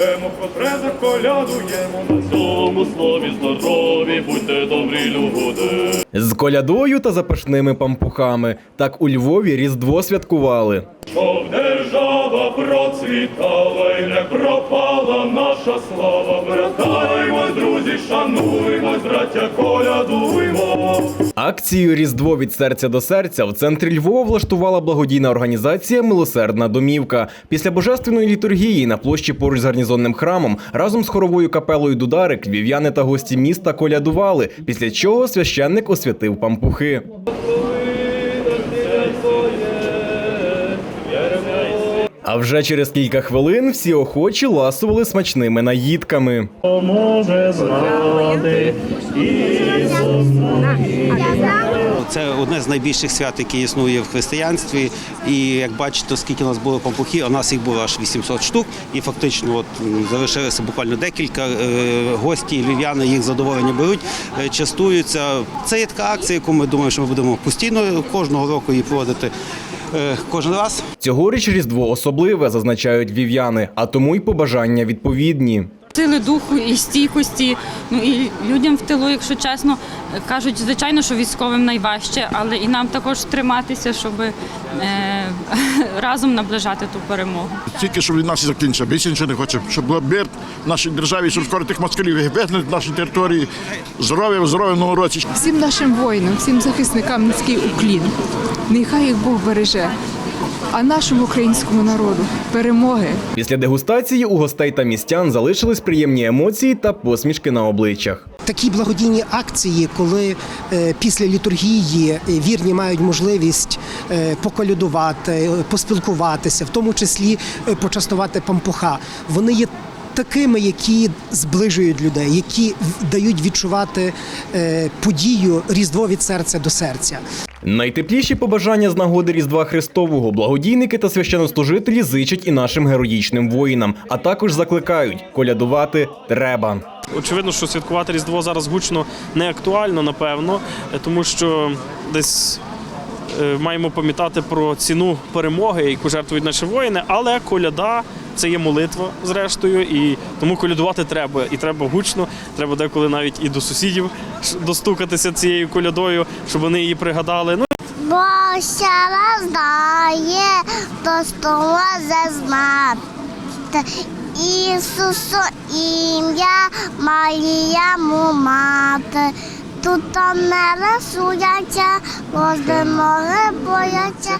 Будемо трезах, колядуємо на цьому слові здорові, будьте добрі люди. З колядою та запашними пампухами. Так у Львові Різдво святкували. Щоб держава процвітала і не пропала наша слава. Вертаємось, друзі, шануємось, браття, колядуємо. Акцію Різдво від серця до серця в центрі Львова влаштувала благодійна організація Милосердна домівка. Після божественної літургії на площі поруч з гарнізонним храмом разом з хоровою капелою Дударик львів'яни та гості міста колядували. Після чого священник освятив пампухи. А вже через кілька хвилин всі охочі ласували смачними наїдками. Це одне з найбільших свят, яке існує в християнстві. І як бачите, скільки у нас було пампухи, у нас їх було аж 800 штук. І фактично, от залишилося буквально декілька. Е, Гості львів'яни їх задоволення беруть, е, частуються. Це є така акція, яку ми думаємо, що ми будемо постійно кожного року її проводити кожен раз. Цьогоріч Різдво особливе, зазначають вів'яни, а тому й побажання відповідні. Сили духу і стійкості. Ну і людям в тилу, якщо чесно, кажуть, звичайно, що військовим найважче, але і нам також триматися, щоб е, разом наближати ту перемогу. Тільки щоб війна всі закінчила. Більше нічого не хоче. Щоб був мир в нашій державі, щоб скоро тих москалів вигнати з нашої території. Здоров'я, здоров'я в новому році. Всім нашим воїнам, всім захисникам низький уклін. Нехай їх Бог береже. А нашому українському народу перемоги. Після дегустації у гостей та містян залишились приємні емоції та посмішки на обличчях. такі благодійні акції, коли е, після літургії е, вірні мають можливість поколюдувати, поколядувати, е, поспілкуватися, в тому числі почастувати пампуха. Вони є такими, які зближують людей, які дають відчувати е, подію Різдво від серця до серця. Найтепліші побажання з нагоди Різдва Христового благодійники та священнослужителі зичать і нашим героїчним воїнам, а також закликають колядувати треба. Очевидно, що святкувати Різдво зараз гучно не актуально, напевно, тому що десь е, маємо пам'ятати про ціну перемоги, яку жертвують наші воїни, але коляда це є молитва, зрештою, і тому колядувати треба. І треба гучно, треба деколи навіть і до сусідів достукатися цією колядою, щоб вони її пригадали. Ну Бо ще раз дає, то стола знати. Ісусу ім'я Марія мати. Тут не рисується, возле море бояться.